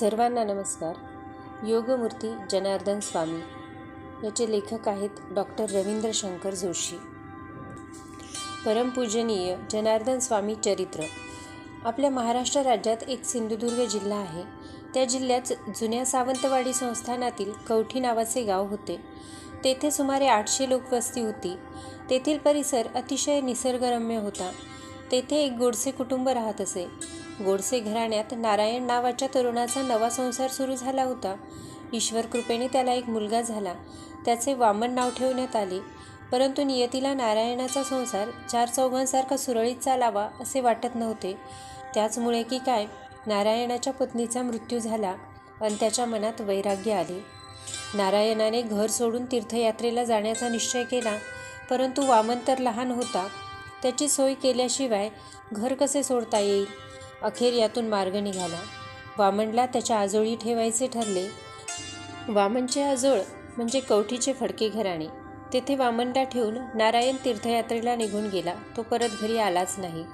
सर्वांना नमस्कार. योगमूर्ती जनार्दन स्वामी. याचे लेखक आहेत डॉक्टर रवींद्र शंकर जोशी. परमपूजनीय जनार्दन स्वामी चरित्र. आपल्या महाराष्ट्र राज्यात एक सिंधुदुर्ग जिल्हा आहे. त्या जिल्ह्यात जुन्या सावंतवाडी संस्थानातील कवठी नावाचे गाव होते. तेथे सुमारे आठशे लोकवस्ती होती. तेथील परिसर अतिशय निसर्गरम्य होता. तेथे एक गोडसे कुटुंब राहत असे. गोडसे घराण्यात नारायण नावाच्या तरुणाचा नवा संसार सुरू झाला होता. ईश्वर कृपेने त्याला एक मुलगा झाला. त्याचे वामन नाव ठेवण्यात आले. परंतु नियतीला नारायणाचा संसार चार चौघांसारखा सुरळीत चालावा असे वाटत नव्हते. त्याचमुळे की काय नारायणाच्या पत्नीचा मृत्यू झाला आणि त्याच्या मनात वैराग्य आले. नारायणाने घर सोडून तीर्थयात्रेला जाण्याचा निश्चय केला परंतु वामन तर लहान होता. त्याची सोय केल्याशिवाय घर कसे सोडता येईल? अखेर यातून मार्ग निघाला. वामनला त्याच्या आजोळी ठेवायचे ठरले. वामनचे आजोळ म्हणजे कवठीचे फडके घराणे. तेथे वामनला ठेवून नारायण तीर्थयात्रेला निघून गेला. तो परत घरी आलाच नाही.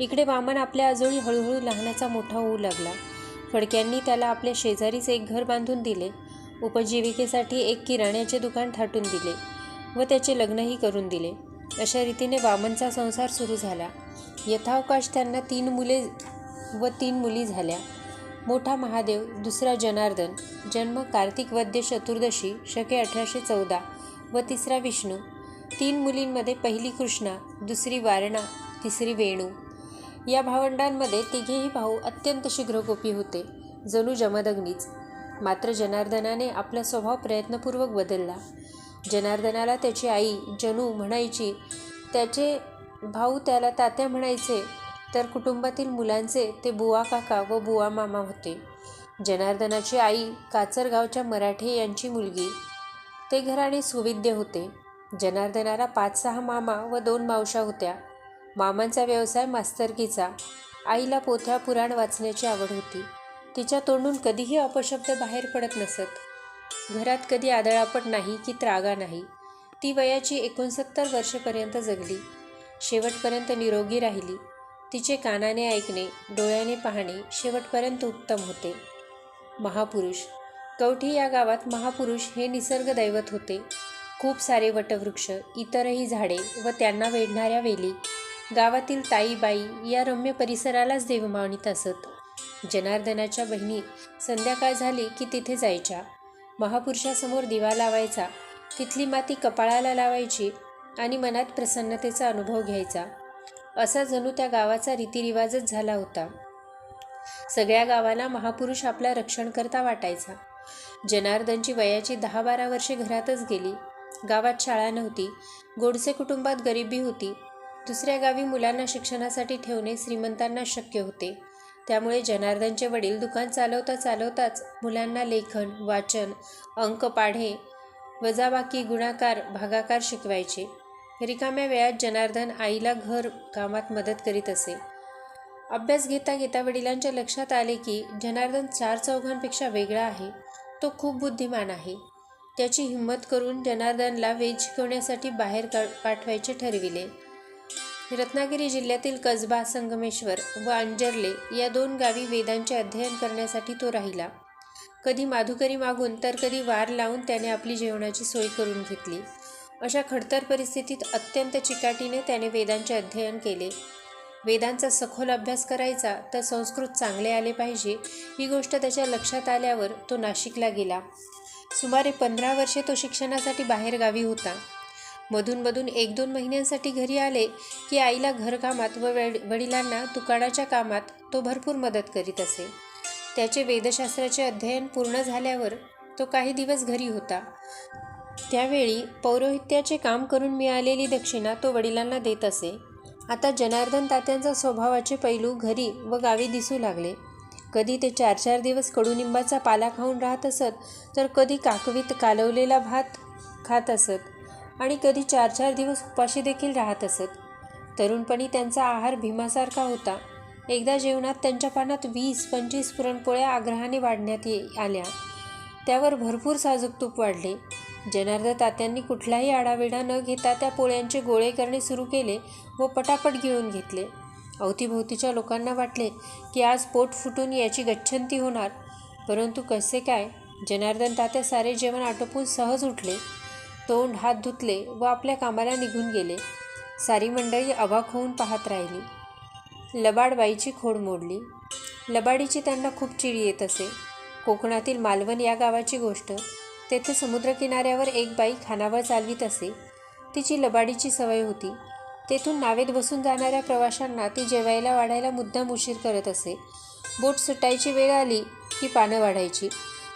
इकडे वामन आपल्या आजोळी हळूहळू लहानाचा मोठा होऊ लागला. फडक्यांनी त्याला आपल्या शेजारीच एक घर बांधून दिले. उपजीविकेसाठी एक किराण्याचे दुकान थाटून दिले व त्याचे लग्नही करून दिले. अशा रीतीने वामनचा संसार सुरू झाला. यथावकाश त्यांना तीन मुले व तीन मुली झाल्या. मोठा महादेव दुसरा जनार्दन जन्म कार्तिक वद्य चतुर्दशी शके अठराशे चौदा व तिसरा विष्णू. तीन मुलींमध्ये पहिली कृष्णा दुसरी वारणा तिसरी वेणू. या भावंडांमध्ये तिघेही भाऊ अत्यंत शीघ्रकोपी होते. जणू जमदग्नीच. मात्र जनार्दनाने आपला स्वभाव प्रयत्नपूर्वक बदलला. जनार्दनाला त्याची आई जनू म्हणायची त्याचे भाऊ त्याला तात्या म्हणायचे तर कुटुंबातील मुलांचे ते बुवा काका व बुवा मामा होते. जनार्दनाची आई काचरगावच्या मराठे यांची मुलगी. ते घराणे सुविद्य होते. जनार्दनाला पाच सहा मामा व दोन मावशा होत्या. मामांचा व्यवसाय मास्तरकीचा. आईला पोथ्या पुराण वाचण्याची आवड होती. तिच्या तोंडून कधीही अपशब्द बाहेर पडत नसत. घरात कधी आदळापट नाही की त्रागा नाही. ती वयाची एकोणसत्तर वर्षपर्यंत जगली. शेवटपर्यंत निरोगी राहिली. तिचे कानाने ऐकणे डोळ्याने पाहणे शेवटपर्यंत उत्तम होते. महापुरुष. कवठी या गावात महापुरुष हे निसर्ग दैवत होते. खूप सारे वटवृक्ष इतरही झाडे व त्यांना वेढणाऱ्या वेली. गावातील ताईबाई या रम्य परिसरालाच देवमावणीत असत. जनार्दनाच्या बहिणी संध्याकाळ झाली की तिथे जायच्या. महापुरुषासमोर दिवा लावायचा. तिथली माती कपाळाला लावायची आणि मनात प्रसन्नतेचा अनुभव घ्यायचा. असा जणू त्या गावाचा रीतिरिवाजच झाला होता. सगळ्या गावाला महापुरुष आपला रक्षणकर्ता वाटायचा. जनार्दनची वयाची दहा बारा वर्षे घरातच गेली. गावात शाळा नव्हती. गोडसे कुटुंबात गरिबी होती. दुसऱ्या गावी मुलांना शिक्षणासाठी ठेवणे श्रीमंतांना शक्य होते. त्यामुळे जनार्दनचे वडील दुकान चालवता चालवताच मुलांना लेखन वाचन अंक पाढे वजाबाकी गुणाकार भागाकार शिकवायचे. रिकाम्या वेळात जनार्दन आईला घर कामात मदत करीत असे. अभ्यास घेता घेता वडिलांच्या लक्षात आले की जनार्दन चार चौघांपेक्षा वेगळा आहे. तो खूप बुद्धिमान आहे. त्याची हिंमत करून जनार्दनला वेज शिकवण्यासाठी बाहेर का पाठवायचे ठरविले. रत्नागिरी जिल्ह्यातील कसबा संगमेश्वर व अंजर्ले या दोन गावी वेदांचे अध्ययन करण्यासाठी तो राहिला. कधी माधुकरी मागून तर कधी वार लावून त्याने आपली जेवणाची सोय करून घेतली. अशा खडतर परिस्थितीत अत्यंत चिकाटीने त्याने वेदांचे अध्ययन केले. वेदांचा सखोल अभ्यास करायचा तर संस्कृत चांगले आले पाहिजे ही गोष्ट त्याच्या लक्षात आल्यावर तो नाशिकला गेला. सुमारे पंधरा वर्षे तो शिक्षणासाठी बाहेरगावी होता. मधूनमधून एक दोन महिन्यांसाठी घरी आले की आईला घरकामात व वडिलांना दुकानाच्या कामात तो भरपूर मदत करीत असे. त्याचे वेदशास्त्राचे अध्ययन पूर्ण झाल्यावर तो काही दिवस घरी होता. त्यावेळी पौरोहित्याचे काम करून मिळालेली दक्षिणा तो वडिलांना देत असे. आता जनार्दन तात्यांचा स्वभावाचे पैलू घरी व गावी दिसू लागले. कधी ते चार चार दिवस कडुनिंबाचा पाला खाऊन राहत असत तर कधी काकवीत कालवलेला भात खात असत आणि कधी चार चार दिवस उपाशी देखील राहत असत. तरुणपणी त्यांचा आहार भीमासारखा होता. एकदा जेवणात त्यांच्या पानात वीस पंचवीस पुरणपोळ्या आग्रहाने वाढण्यात ये आल्या. त्यावर भरपूर साजूक तूप वाढले. जनार्द तात्यांनी कुठलाही आडावेडा न घेता त्या पोळ्यांचे गोळे करणे सुरू केले व पटापट गिळून घेतले. अवतीभोवतीच्या लोकांना वाटले की आज पोट फुटून याची गच्छंती होणार. परंतु कसे काय? जनार्दन तात्या सारे जेवण आटोपून सहज उठले. तोंड हात धुतले व आपल्या कामाला निघून गेले. सारी मंडळी अवाक होऊन पाहत राहिली. लबाडबाईची खोड मोडली. लबाडीची त्यांना खूप चिडी येत असे. कोकणातील मालवण या गावाची गोष्ट. तेथे समुद्रकिनाऱ्यावर एक बाई खानावळ चालवीत असे. तिची लबाडीची सवय होती. तेथून नावेत बसून जाणाऱ्या प्रवाशांना ती जेवायला वाढायला मुद्दाम उशीर करत असे. बोट सुटायची वेळ आली की पानं वाढायची.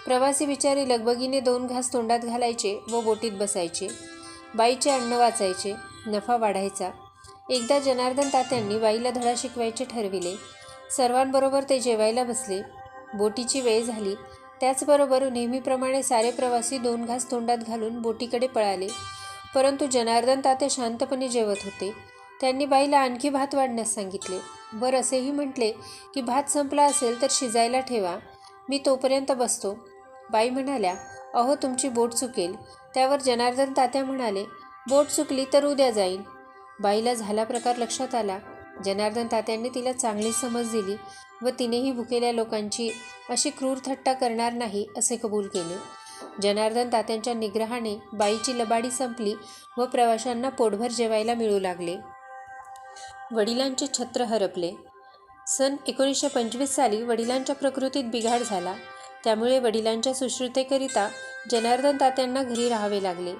प्रवासी बिचारी लगबगीने दोन घास तोंडात घालायचे व बोटीत बसायचे. बाईचे अन्न वाचायचे नफा वाढायचा. एकदा जनार्दन तात्यांनी बाईला धडा शिकवायचे ठरविले. सर्वांबरोबर ते जेवायला बसले. बोटीची वेळ झाली. त्याचबरोबर नेहमीप्रमाणे सारे प्रवासी दोन घास तोंडात घालून बोटीकडे पळाले. परंतु जनार्दन ताते शांतपणे जेवत होते. त्यांनी बाईला आणखी भात वाढण्यास सांगितले. वर असेही म्हटले की भात संपला असेल तर शिजायला ठेवा. मी तोपर्यंत बसतो. बाई म्हणाल्या अहो तुमची बोट चुकेल. त्यावर जनार्दन तात्या म्हणाले बोट चुकली तर उद्या जाईन. बाईला झाला प्रकार लक्षात आला. जनार्दन तात्यांनी तिला चांगली समज दिली. व तिनेही भुकेल्या लोकांची अशी क्रूर थट्टा करणार नाही असे कबूल केले. जनार्दन तात्यांच्या निग्रहाने बाईची लबाडी संपली व प्रवाशांना पोटभर जेवायला मिळू लागले. वडिलांचे छत्र हरपले. सन एकोणीसशे पंचवीस साली वडिलांच्या प्रकृतीत बिघाड झाला. त्यामुळे वडिलांच्या सुश्रुतेकरिता जनार्दन तात्यांना घरी राहावे लागले.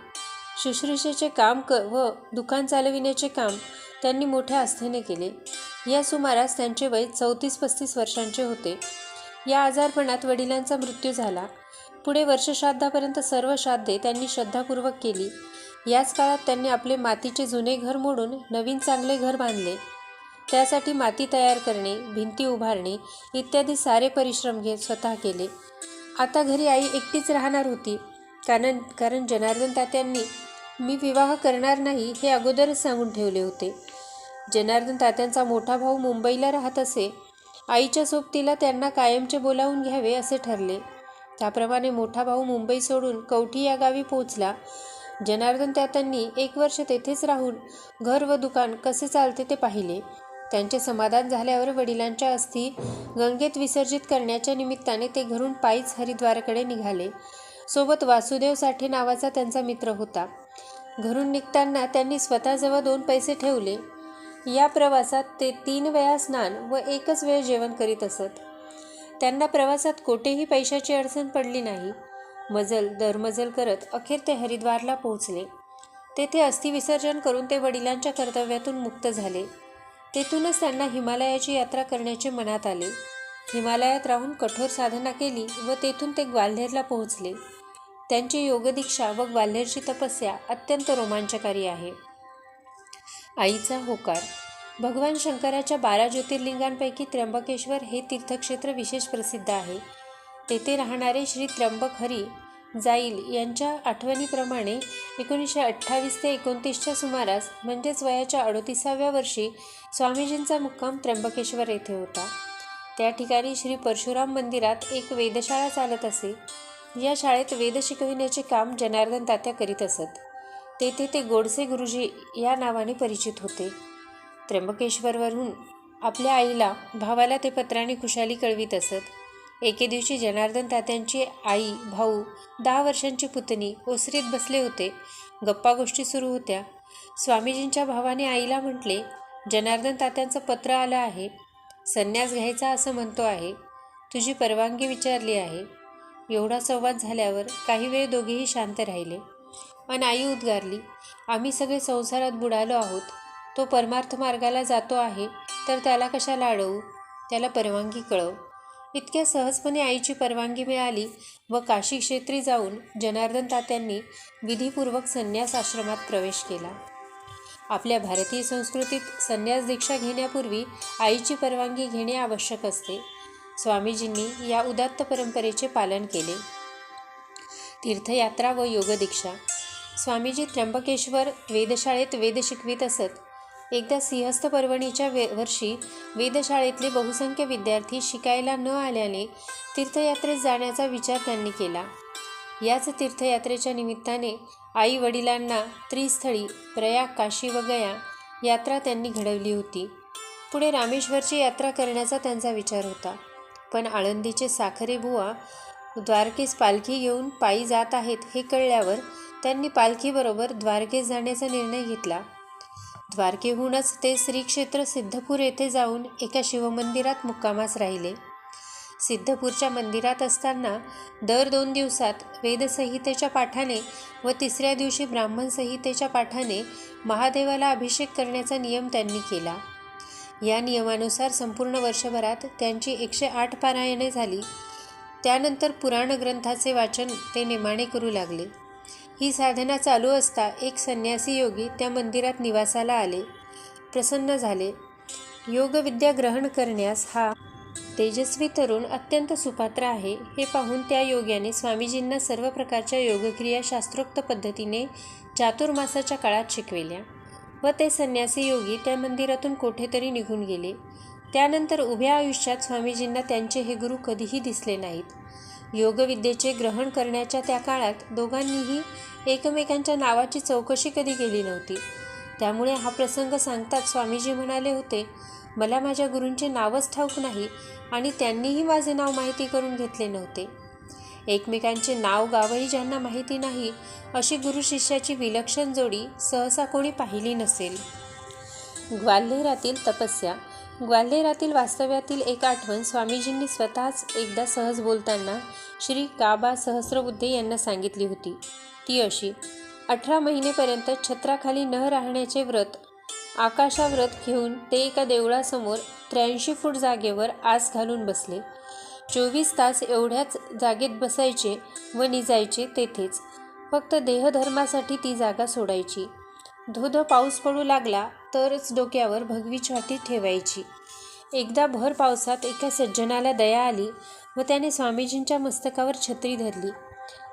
शुश्रूषेचे काम क व दुकान चालविण्याचे काम त्यांनी मोठ्या आस्थेने केले. या सुमारास त्यांचे वय चौतीस पस्तीस वर्षांचे होते. या आजारपणात वडिलांचा मृत्यू झाला. पुढे वर्षश्राद्धापर्यंत सर्व श्राद्धे त्यांनी श्रद्धापूर्वक केली. याच काळात त्यांनी आपले मातीचे जुने घर मोडून नवीन चांगले घर बांधले. त्यासाठी माती तयार करणे भिंती उभारणे इत्यादी सारे परिश्रम घेत स्वतः केले. आता घरी आई एकटीच राहणार होती. कारण कारण जनार्दन तात्यांनी मी विवाह करणार नाही हे अगोदरच सांगून ठेवले होते. जनार्दन तात्यांचा मोठा भाऊ मुंबईला राहत असे आईच्या सोबतीला त्यांना कायमचे बोलावून घ्यावे असे ठरले. त्याप्रमाणे मोठा भाऊ मुंबई सोडून कवठी या गावी पोहोचला. जनार्दन तात्यांनी एक वर्ष तेथेच राहून घर व दुकान कसे चालते ते पाहिले. त्यांचे समाधान झाल्यावर वडिलांच्या अस्थी गंगेत विसर्जित करण्याच्या निमित्ताने ते घरून पायीच हरिद्वारकडे निघाले. सोबत वासुदेव साठे नावाचा त्यांचा मित्र होता. घरून निघताना त्यांनी स्वतःजवळ दोन पैसे ठेवले. या प्रवासात ते तीन वेळा स्नान व एकच वेळ जेवण करीत असत. त्यांना प्रवासात कोठेही पैशाची अडचण पडली नाही. मजल दरमजल करत अखेर ते हरिद्वारला पोहोचले. तेथे अस्थिविसर्जन करून ते वडिलांच्या कर्तव्यातून मुक्त झाले. तेथूनच त्यांना हिमालयाची यात्रा करण्याचे मनात आले. हिमालयात राहून कठोर साधना केली व तेथून ते ग्वाल्हेरला पोहोचले. त्यांची योगदीक्षा व ग्वाल्हेरची तपस्या अत्यंत रोमांचकारी आहे. आईचा होकार. भगवान शंकराच्या बारा ज्योतिर्लिंगांपैकी त्र्यंबकेश्वर हे तीर्थक्षेत्र विशेष प्रसिद्ध आहे. तेथे राहणारे श्री त्र्यंबक हरी जाईल यांच्या आठवणीप्रमाणे एकोणीसशे अठ्ठावीस ते एकोणतीसच्या सुमारास म्हणजेच वयाच्या अडोतीसाव्या वर्षी स्वामीजींचा मुक्काम त्र्यंबकेश्वर येथे होता. त्या ठिकाणी श्री परशुराम मंदिरात एक वेधशाळा चालत असे. या शाळेत वेद शिकविण्याचे काम जनार्दन तात्या करीत असत. तेथे ते गोडसे गुरुजी या नावाने परिचित होते. त्र्यंबकेश्वरवरून आपल्या आईला भावाला ते पत्राने खुशाली कळवीत असत. एके दिवशी जनार्दन तात्यांची आई भाऊ दहा वर्षांची पुतणी ओसरीत बसले होते. गप्पा गोष्टी सुरू होत्या. स्वामीजींच्या भावाने आईला म्हटले जनार्दन तात्यांचं पत्र आलं आहे. संन्यास घ्यायचा असं म्हणतो आहे. तुझी परवानगी विचारली आहे. एवढा संवाद झाल्यावर काही वेळ दोघेही शांत राहिले. अन आई उद्गारली आम्ही सगळे संसारात बुडालो आहोत. तो परमार्थ मार्गाला जातो आहे तर त्याला कशाला अडवू? त्याला परवानगी कळव. इतक्या सहजपणे आईची परवानगी मिळाली व काशी क्षेत्री जाऊन जनार्दन तात्यांनी विधीपूर्वक संन्यास आश्रमात प्रवेश केला. आपल्या भारतीय संस्कृतीत संन्यास दीक्षा घेण्यापूर्वी आईची परवानगी घेणे आवश्यक असते. स्वामीजींनी या उदात्त परंपरेचे पालन केले. तीर्थयात्रा व योगदीक्षा. स्वामीजी त्र्यंबकेश्वर वेधशाळेत वेद शिकवित असत. एकदा सिंहस्थ पर्वणीच्या वे वर्षी वेधशाळेतले बहुसंख्य विद्यार्थी शिकायला न आल्याने तीर्थयात्रेत जाण्याचा विचार त्यांनी केला. याच तीर्थयात्रेच्या निमित्ताने आई वडिलांना त्रिस्थळी प्रयाग काशी व गया यात्रा त्यांनी घडवली होती. पुढे रामेश्वरची यात्रा करण्याचा त्यांचा विचार होता. पण आळंदीचे साखरे बुवा द्वारकेस पालखी घेऊन पायी जात आहेत हे कळल्यावर त्यांनी पालखीबरोबर द्वारकेस जाण्याचा निर्णय घेतला. द्वारकेहूनच ते श्रीक्षेत्र सिद्धपूर येथे जाऊन एका शिवमंदिरात मुक्कामास राहिले. सिद्धपूरच्या मंदिरात असताना दर दोन दिवसात वेदसंहितेच्या पाठाने व तिसऱ्या दिवशी ब्राह्मण संहितेच्या पाठाने महादेवाला अभिषेक करण्याचा नियम त्यांनी केला. या नियमानुसार संपूर्ण वर्षभरात त्यांची एकशे आठ पारायणे झाली. त्यानंतर पुराण ग्रंथाचे वाचन ते नेमाणे करू लागले. ही साधना चालू असता एक संन्यासी योगी त्या मंदिरात निवासाला आले. प्रसन्न झाले. योगविद्या ग्रहण करण्यास हा तेजस्वी तरुण अत्यंत सुपात्र आहे हे पाहून त्या योग्याने स्वामीजींना सर्व प्रकारच्या योगक्रिया शास्त्रोक्त पद्धतीने चातुर्मासाच्या काळात शिकविल्या व ते संन्यासी योगी त्या मंदिरातून कोठेतरी निघून गेले. त्यानंतर उभ्या आयुष्यात स्वामीजींना त्यांचे हे गुरु कधीही दिसले नाहीत. योगविद्येचे ग्रहण करण्याच्या त्या काळात दोघांनीही एकमेकांच्या नावाची चौकशी कधी केली नव्हती. त्यामुळे हा प्रसंग सांगतात स्वामीजी म्हणाले होते मला माझ्या गुरूंचे नावच ठाऊक नाही आणि त्यांनीही माझे नाव माहिती करून घेतले नव्हते. एकमेकांचे नाव गावही ज्यांना माहिती नाही अशी गुरु शिष्याची विलक्षण जोडी सहसा कोणी पाहिली नसेल. ग्वाल्हेरातील तपस्या ग्वाल्हेरातील वास्तव्यातील एक आठवण स्वामीजींनी स्वतःच एकदा सहज बोलताना श्री काबा सहस्रबुद्धे यांना सांगितली होती. ती अशी अठरा महिनेपर्यंत छत्राखाली न राहण्याचे व्रत आकाशाव्रत घेऊन ते एका देवळासमोर त्र्याऐंशी फूट जागेवर आस घालून बसले. चोवीस तास एवढ्याच जागेत बसायचे व निजायचे तेथेच. फक्त देहधर्मासाठी ती जागा सोडायची. धोधो पाऊस पडू लागला तरच डोक्यावर भगवी छाटी ठेवायची. एकदा भर पावसात एका सज्जनाला दया आली व त्याने स्वामीजींच्या मस्तकावर छत्री धरली.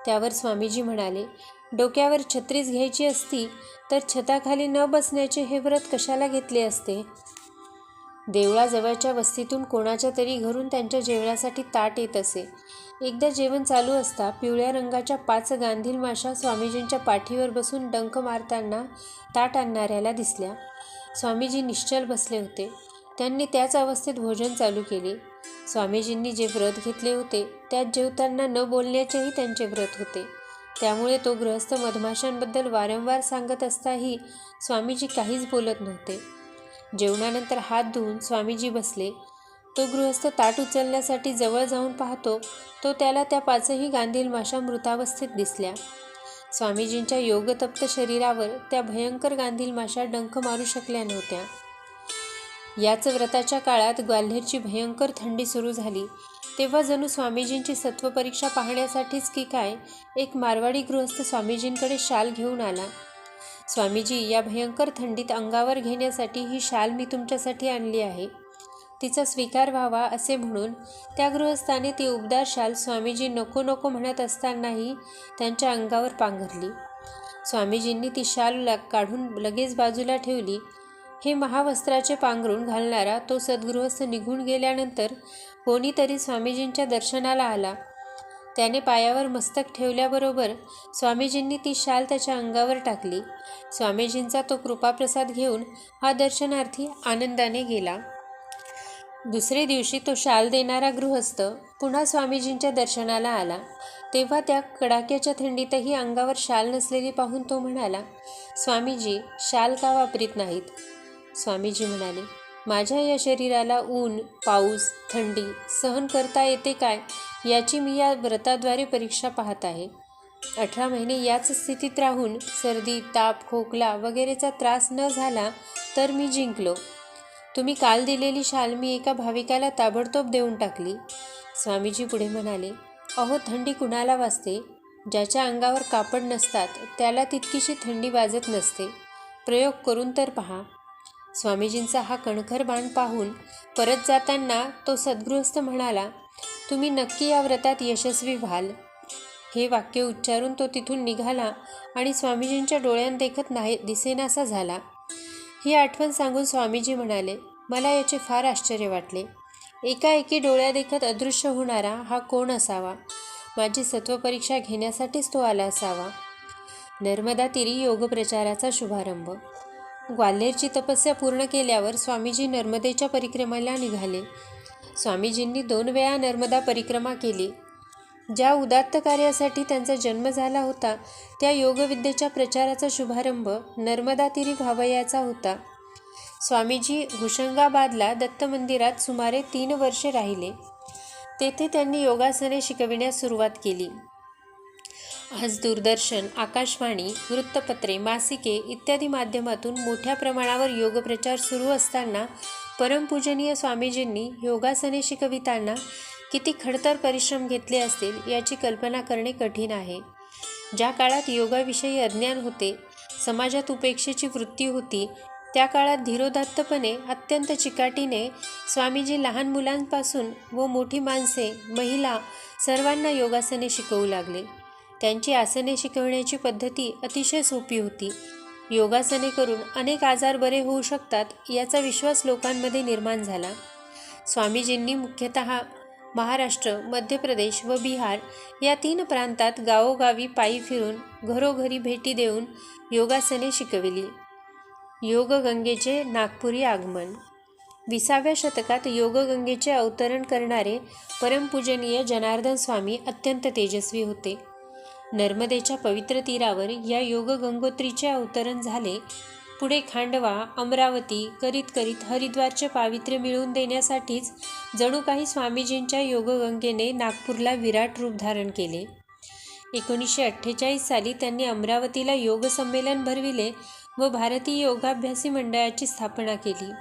त्यावर स्वामीजी म्हणाले डोक्यावर छत्रीच घ्यायची असती तर छताखाली न बसण्याचे हे व्रत कशाला घेतले असते? देवळाजवळच्या वस्तीतून कोणाच्या तरी घरून त्यांच्या जेवणासाठी ताट येत असे. एकदा जेवण चालू असता पिवळ्या रंगाच्या पाच गांधील माशा स्वामीजींच्या पाठीवर बसून डंक मारताना ताट आणणाऱ्याला दिसल्या. स्वामीजी निश्चल बसले होते. त्यांनी त्याच अवस्थेत भोजन चालू केले. स्वामीजींनी जे व्रत घेतले होते त्यात जेवताना न बोलण्याचेही त्यांचे व्रत होते. त्यामुळे तो गृहस्थ मधमाशांबद्दल वारंवार सांगत असताही स्वामीजी काहीच बोलत नव्हते. जेवणानंतर हात धुवून स्वामीजी बसले. तो गृहस्थ ताट उचलण्यासाठी जवळ जाऊन पाहतो तो त्याला त्या पाचही गांधील माशा मृतावस्थेत दिसल्या. स्वामीजींच्या योगतप्त शरीरावर त्या भयंकर गांधील माशा डंख मारू शकल्या नव्हत्या. याच व्रताच्या काळात ग्वाल्हेरची भयंकर थंडी सुरू झाली. तेव्हा जणू स्वामीजींची सत्वपरीक्षा पाहण्यासाठीच की काय एक मारवाडी गृहस्थ स्वामीजींकडे शाल घेऊन आला. स्वामीजी या भयंकर थंडीत अंगावर घेण्यासाठी ही शाल मी तुमच्यासाठी आणली आहे. तिचा स्वीकार व्हावा असे म्हणून त्या गृहस्थाने ती उबदार शाल स्वामीजी नको नको म्हणत असतानाही त्यांच्या अंगावर पांघरली. स्वामीजींनी ती शाल काढून लगेच बाजूला ठेवली. हे महावस्त्राचे पांघरून घालणारा तो सद्गृहस्थ निघून गेल्यानंतर कोणीतरी स्वामीजींच्या दर्शनाला आला. त्याने पायावर मस्तक ठेवल्याबरोबर स्वामीजींनी ती शाल त्याच्या अंगावर टाकली. स्वामीजींचा तो कृपाप्रसाद घेऊन हा दर्शनार्थी आनंदाने गेला. दुसरे दिवशी तो शाल देणारा गृहस्थ पुन्हा स्वामीजींच्या दर्शनाला आला. तेव्हा त्या कडाक्याच्या थंडीतही अंगावर शाल नसलेली पाहून तो म्हणाला स्वामीजी शाल का वापरीत नाहीत? स्वामीजी म्हणाले माझ्या या शरीराला ऊन पाऊस थंडी सहन करता येते काय याची मी या व्रताद्वारे परीक्षा पाहत आहे. अठरा महिने याच स्थितीत राहून सर्दी ताप खोकला वगैरेचा त्रास न झाला तर मी जिंकलो. तुम्ही काल दिलेली शाल मी एका भाविकाला ताबडतोब देऊन टाकली. स्वामीजी पुढे म्हणाले अहो थंडी कुणाला वाजते? ज्याच्या अंगावर कापड नसतात त्याला तितकीशी थंडी वाजत नसते. प्रयोग करून तर पहा. स्वामीजींचा हा कणखर बाण पाहून परत जाताना तो सद्गृहस्थ म्हणाला तुम्ही नक्की या व्रतात यशस्वी व्हाल. हे वाक्य उच्चारून तो तिथून निघाला आणि स्वामीजींच्या डोळ्यांदेखत नाही दिसेनासा झाला. ही आठवण सांगून स्वामीजी म्हणाले मला याचे फार आश्चर्य वाटले. एकाएकी डोळ्या देखत अदृश्य होणारा हा कोण असावा? माझी सत्वपरीक्षा घेण्यासाठीच तो आला असावा. नर्मदा तिरी योगप्रचाराचा शुभारंभ. ग्वाल्हेरची तपस्या पूर्ण केल्यावर स्वामीजी नर्मदेच्या परिक्रमेला निघाले. स्वामीजींनी दोन वेळा नर्मदा परिक्रमा केली. ज्या उदात्त कार्यासाठी त्यांचा जन्म झाला होता त्या योगविद्येच्या प्रचाराचा शुभारंभ नर्मदा तीरी व्हावयाचा होता. स्वामीजी हुशंगाबादला दत्त मंदिरात सुमारे तीन वर्षे राहिले. तेथे त्यांनी योगासने शिकविण्यास सुरुवात केली. आज दूरदर्शन आकाशवाणी वृत्तपत्रे मासिके इत्यादी माध्यमातून मोठ्या प्रमाणावर योगप्रचार सुरू असताना परमपूजनीय स्वामीजींनी योगासने शिकविताना किती खडतर परिश्रम घेतले असतील याची कल्पना करणे कठीण आहे. ज्या काळात योगाविषयी अज्ञान होते समाजात उपेक्षेची वृत्ती होती त्या काळात धीरोदात्तपणे अत्यंत चिकाटीने स्वामीजी लहान मुलांपासून व मोठी माणसे महिला सर्वांना योगासने शिकवू लागले. त्यांची आसने शिकवण्याची पद्धती अतिशय सोपी होती. योगासने करून अनेक आजार बरे होऊ शकतात याचा विश्वास लोकांमध्ये निर्माण झाला. स्वामीजींनी मुख्यतः महाराष्ट्र मध्य प्रदेश व बिहार या तीन प्रांतात गावोगावी पायी फिरून घरोघरी भेटी देऊन योगासने शिकविली. योगगंगेचे नागपुरी आगमन. विसाव्या शतकात योगगंगेचे अवतरण करणारे परमपूजनीय जनार्दन स्वामी अत्यंत तेजस्वी होते. नर्मदेच्या पवित्र तीरावर या योगगंगोत्रीचे अवतरण झाले पुढे खांडवा अमरावती करीत करीत हरिद्वारचे पावित्र्य मिळवून देण्यासाठीच जणू काही स्वामीजींच्या योगगंगेने नागपूरला विराट रूप धारण केले. एकोणीसशे अठ्ठेचाळीस साली त्यांनी अमरावतीला योग संमेलन भरविले व भारतीय योगाभ्यासी मंडळाची स्थापना केली.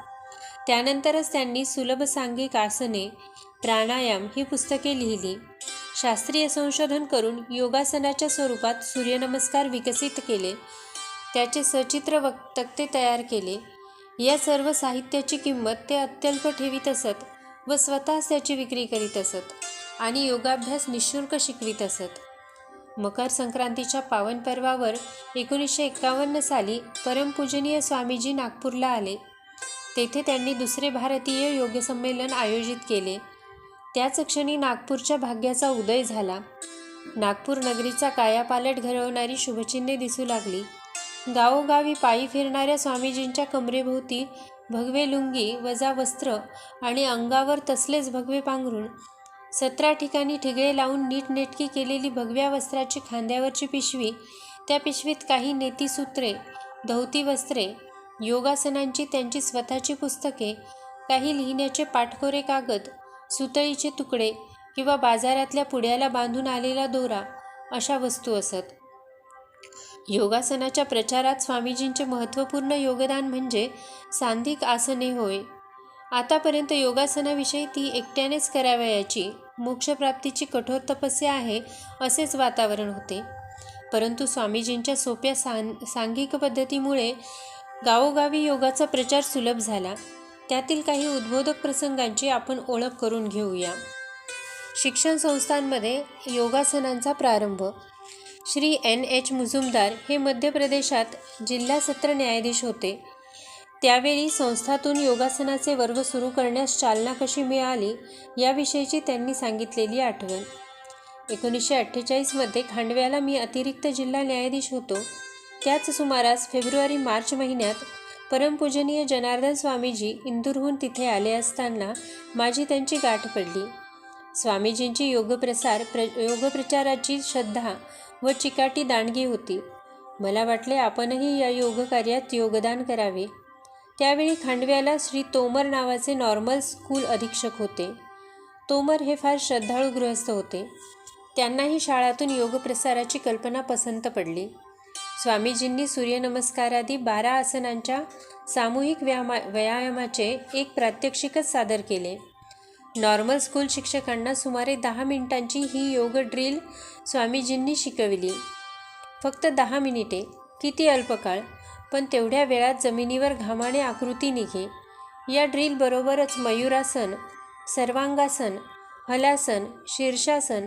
त्यानंतरच त्यांनी सुलभ सांघिक आसने प्राणायाम ही पुस्तके लिहिली. शास्त्रीय संशोधन करून योगासनाच्या स्वरूपात सूर्यनमस्कार विकसित केले. त्याचे सचित्र वक तक्ते तयार केले. या सर्व साहित्याची किंमत ते अत्यल्प ठेवीत असत व स्वतःच त्याची विक्री करीत असत आणि योगाभ्यास निशुल्क शिकवित असत. मकर संक्रांतीच्या पावन पर्वावर एकोणीसशे एक्कावन्न साली परमपूजनीय स्वामीजी नागपूरला आले. तेथे त्यांनी दुसरे भारतीय योग संमेलन आयोजित केले. त्याच क्षणी नागपूरच्या भाग्याचा उदय झाला. नागपूर नगरीचा कायापालट घडवणारी शुभचिन्हे दिसू लागली. गावोगावी पायी फिरणाऱ्या स्वामीजींच्या कमरेभोवती भगवे लुंगी वजा वस्त्र आणि अंगावर तसलेच भगवे पांघरून सतरा ठिकाणी ठिगळे लावून नीटनेटकी केलेली भगव्या वस्त्राची खांद्यावरची पिशवी त्या पिशवीत काही नेतीसूत्रे धौती वस्त्रे योगासनांची त्यांची स्वतःची पुस्तके काही लिहिण्याचे पाठकोरे कागद सुतळीचे तुकडे किंवा बाजारातल्या पुड्याला बांधून आलेला दोरा अशा वस्तू असत. योगासनाच्या प्रचारात स्वामीजींचे महत्त्वपूर्ण योगदान म्हणजे सांधिक आसने होय. आतापर्यंत योगासनाविषयी ती एकट्यानेच करावयाची मोक्षप्राप्तीची कठोर तपस्या आहे असेच वातावरण होते. परंतु स्वामीजींच्या सोप्या सां सांघिक पद्धतीमुळे गावोगावी योगाचा प्रचार सुलभ झाला. त्यातील काही उद्बोधक प्रसंगांची आपण ओळख करून घेऊया. शिक्षण संस्थांमध्ये योगासनांचा प्रारंभ श्री एन एच मुजुमदार हे मध्य प्रदेशात जिल्हा सत्र न्यायाधीश होते. त्यावेळी संस्थातून योगासनाचे वर्ग सुरू करण्यास चालना कशी मिळाली याविषयीची त्यांनी सांगितलेली आठवण. एकोणीसशे अठ्ठेचाळीसमध्ये खांडव्याला मी अतिरिक्त जिल्हा न्यायाधीश होतो. त्याच सुमारास फेब्रुवारी मार्च महिन्यात परमपूजनीय जनार्दन स्वामीजी इंदूरहून तिथे आले असताना माझी त्यांची गाठ पडली. स्वामीजींची योगप्रसार प्र योगप्रचाराची श्रद्धा व चिकाटी दांडगी होती. मला वाटले आपणही या योगकार्यात योगदान करावे. त्यावेळी खांडव्याला श्री तोमर नावाचे नॉर्मल स्कूल अधीक्षक होते. तोमर हे फार श्रद्धाळू गृहस्थ होते. त्यांनाही शाळातून योगप्रसाराची कल्पना पसंत पडली. स्वामीजींनी सूर्यनमस्कारादी बारा आसनांच्या सामूहिक व्यायामा व्यायामाचे एक प्रात्यक्षिकच सादर केले. नॉर्मल स्कूल शिक्षकांना सुमारे दहा मिनिटांची ही योग ड्रिल स्वामीजींनी शिकविली. फक्त दहा मिनिटे किती अल्पकाळ पण तेवढ्या वेळात जमिनीवर घामाने आकृती निघे. या ड्रिलबरोबरच मयूरासन सर्वांगासन हलासन शीर्षासन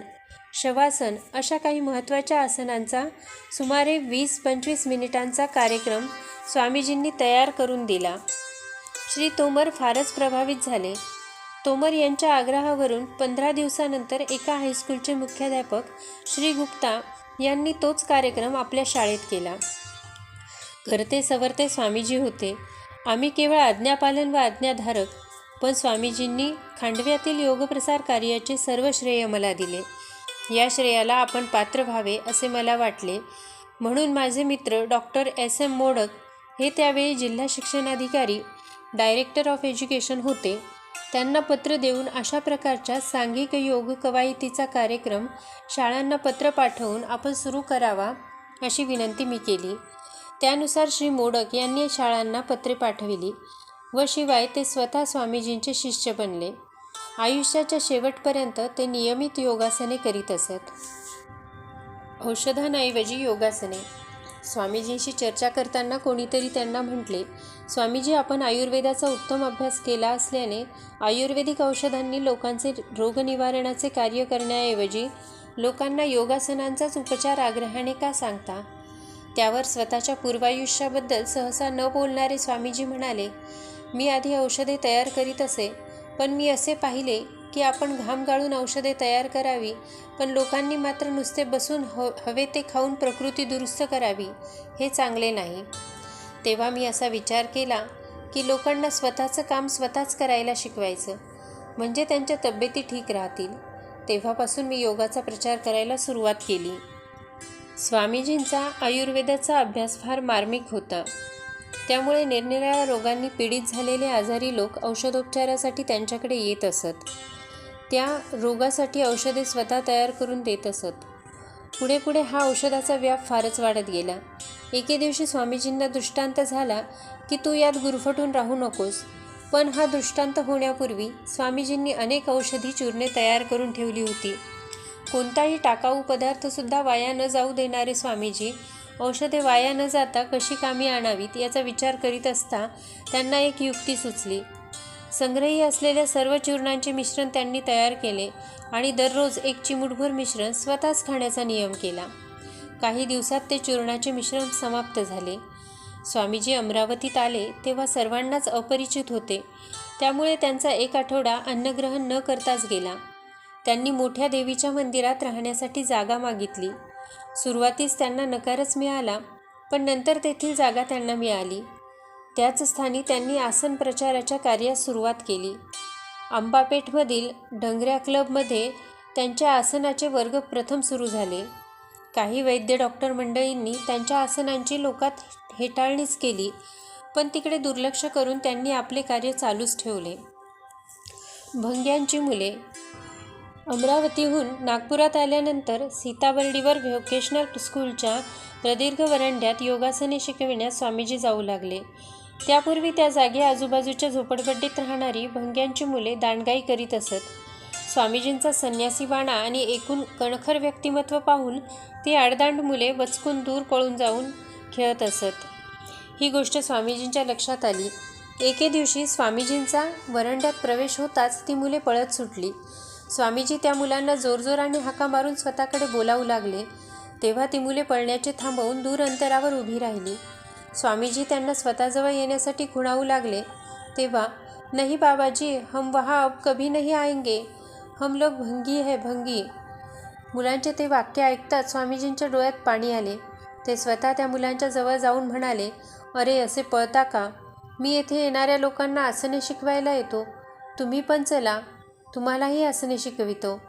शवासन अशा काही महत्त्वाच्या आसनांचा सुमारे वीस पंचवीस मिनिटांचा कार्यक्रम स्वामीजींनी तयार करून दिला. श्री तोमर फारच प्रभावित झाले. तोमर यांच्या आग्रहावरून पंधरा दिवसानंतर एका हायस्कूलचे मुख्याध्यापक श्री गुप्ता यांनी तोच कार्यक्रम आपल्या शाळेत केला. करते सवरते स्वामीजी होते. आम्ही केवळ आज्ञापालन व आज्ञाधारक पण स्वामीजींनी खांडव्यातील योगप्रसार कार्याचे सर्व श्रेय मला दिले. या श्रेयाला आपण पात्र व्हावे असे मला वाटले. म्हणून माझे मित्र डॉक्टर एस एम मोडक हे त्यावेळी जिल्हा शिक्षणाधिकारी डायरेक्टर ऑफ एज्युकेशन होते. त्यांना पत्र देऊन अशा प्रकारच्या सांघिक योग कवायतीचा कार्यक्रम शाळांना पत्र पाठवून आपण सुरू करावा अशी विनंती मी केली. त्यानुसार श्री मोडक यांनी शाळांना पत्रे पाठविली व शिवाय ते स्वतः स्वामीजींचे शिष्य बनले. आयुष्याच्या शेवटपर्यंत ते नियमित योगासने करीत असत. औषधांऐवजी योगासने. स्वामीजींशी चर्चा करताना कोणीतरी त्यांना म्हटले स्वामीजी आपण आयुर्वेदाचा उत्तम अभ्यास केला असल्याने आयुर्वेदिक औषधांनी लोकांचे रोगनिवारणाचे कार्य करण्याऐवजी लोकांना योगासनांचाच उपचार आग्रहाने का सांगता? त्यावर स्वतःच्या पूर्वायुष्याबद्दल सहसा न बोलणारे स्वामीजी म्हणाले मी आधी औषधे तयार करीत असे पण मी असे पाहिले की आपण घाम गाळून औषधे तयार करावी पण लोकांनी मात्र नुसते बसून ह हवे ते खाऊन प्रकृती दुरुस्त करावी हे चांगले नाही. तेव्हा मी असा विचार केला की लोकांना स्वतःचं काम स्वतःच करायला शिकवायचं म्हणजे त्यांच्या तब्येती ठीक राहतील. तेव्हापासून मी योगाचा प्रचार करायला सुरुवात केली. स्वामीजींचा आयुर्वेदाचा अभ्यास फार मार्मिक होता. त्यामुळे निरनिराळ्या रोगांनी पीडित झालेले आजारी लोक औषधोपचारासाठी त्यांच्याकडे येत असत. त्या रोगासाठी औषधे स्वतः तयार करून देत असत. पुढे पुढे हा औषधाचा व्याप फारच वाढत गेला. एके दिवशी स्वामीजींना दृष्टांत झाला की तू यात गुरफटून राहू नकोस. पण हा दृष्टांत होण्यापूर्वी स्वामीजींनी अनेक औषधी चूर्णे तयार करून ठेवली होती. कोणताही टाकाऊ पदार्थसुद्धा वाया न जाऊ देणारे स्वामीजी औषधे वाया न जाता कशी कामी आणावीत याचा विचार करीत असता त्यांना एक युक्ती सुचली. संग्रही असलेल्या सर्व चूर्णांचे मिश्रण त्यांनी तयार केले आणि दररोज एक चिमुटभर मिश्रण स्वतःच खाण्याचा नियम केला. काही दिवसात ते चूर्णाचे मिश्रण समाप्त झाले. स्वामीजी अमरावतीत आले तेव्हा सर्वांनाच अपरिचित होते. त्यामुळे त्यांचा एक आठवडा अन्नग्रहण न करताच गेला. त्यांनी मोठ्या देवीच्या मंदिरात राहण्यासाठी जागा मागितली. सुरुवातीस त्यांना नकारच मिळाला पण नंतर तेथील जागा त्यांना मिळाली. त्याच स्थानी त्यांनी आसन प्रचाराच्या कार्यास सुरुवात केली. आंबापेठमधील डंगऱ्या क्लबमध्ये त्यांच्या आसनाचे वर्ग प्रथम सुरू झाले. काही वैद्य डॉक्टर मंडळींनी त्यांच्या आसनांची लोकात हेटाळणीच केली पण तिकडे दुर्लक्ष करून त्यांनी आपले कार्य चालूच ठेवले. भंग्यांची मुले. अमरावतीहून नागपुरात आल्यानंतर सीताबर्डीवर व्होकेशनल स्कूलच्या प्रदीर्घ वरांड्यात योगासने शिकविण्यास स्वामीजी जाऊ लागले. त्यापूर्वी त्या जागी आजूबाजूच्या झोपडपट्टीत राहणारी भंग्यांची मुले दांडगाई करीत असत. स्वामीजींचा संन्यासी बाणा आणि एकूण कणखर व्यक्तिमत्व पाहून ती आडदांड मुले वचकून दूर पळून जाऊन खेळत असत. ही गोष्ट स्वामीजींच्या लक्षात आली. एके दिवशी स्वामीजींचा वरंड्यात प्रवेश होताच ती मुले पळत सुटली. स्वामीजी त्या मुलांना जोरजोराने हाका मारून स्वतःकडे बोलावू लागले. तेव्हा ती मुले पळण्याचे थांबवून दूर अंतरावर उभी राहिली. स्वामीजी त्यांना स्वतःजवळ येण्यासाठी खुणावू लागले. तेव्हा नाही बाबाजी हम वहा अब कभी नहीं आएंगे. हम लोग भंगी है भंगी. मुलांचे ते वाक्य ऐकताच स्वामीजींच्या डोळ्यात पाणी आले. ते स्वतः त्या मुलांच्या जवळ जाऊन म्हणाले अरे असे पळता का? मी येथे येणाऱ्या लोकांना आसने शिकवायला येतो. तुम्ही पण चला. तुम्हालाही आसने शिकवितो.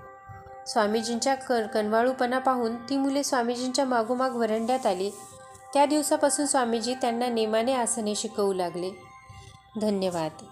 स्वामीजींच्या कर कनवाळूपणा पाहून ती मुले स्वामीजींच्या मागोमाग वरंड्यात आली. त्या दिवसापासून स्वामीजी त्यांना नेमाने आसने शिकवू लागले. धन्यवाद.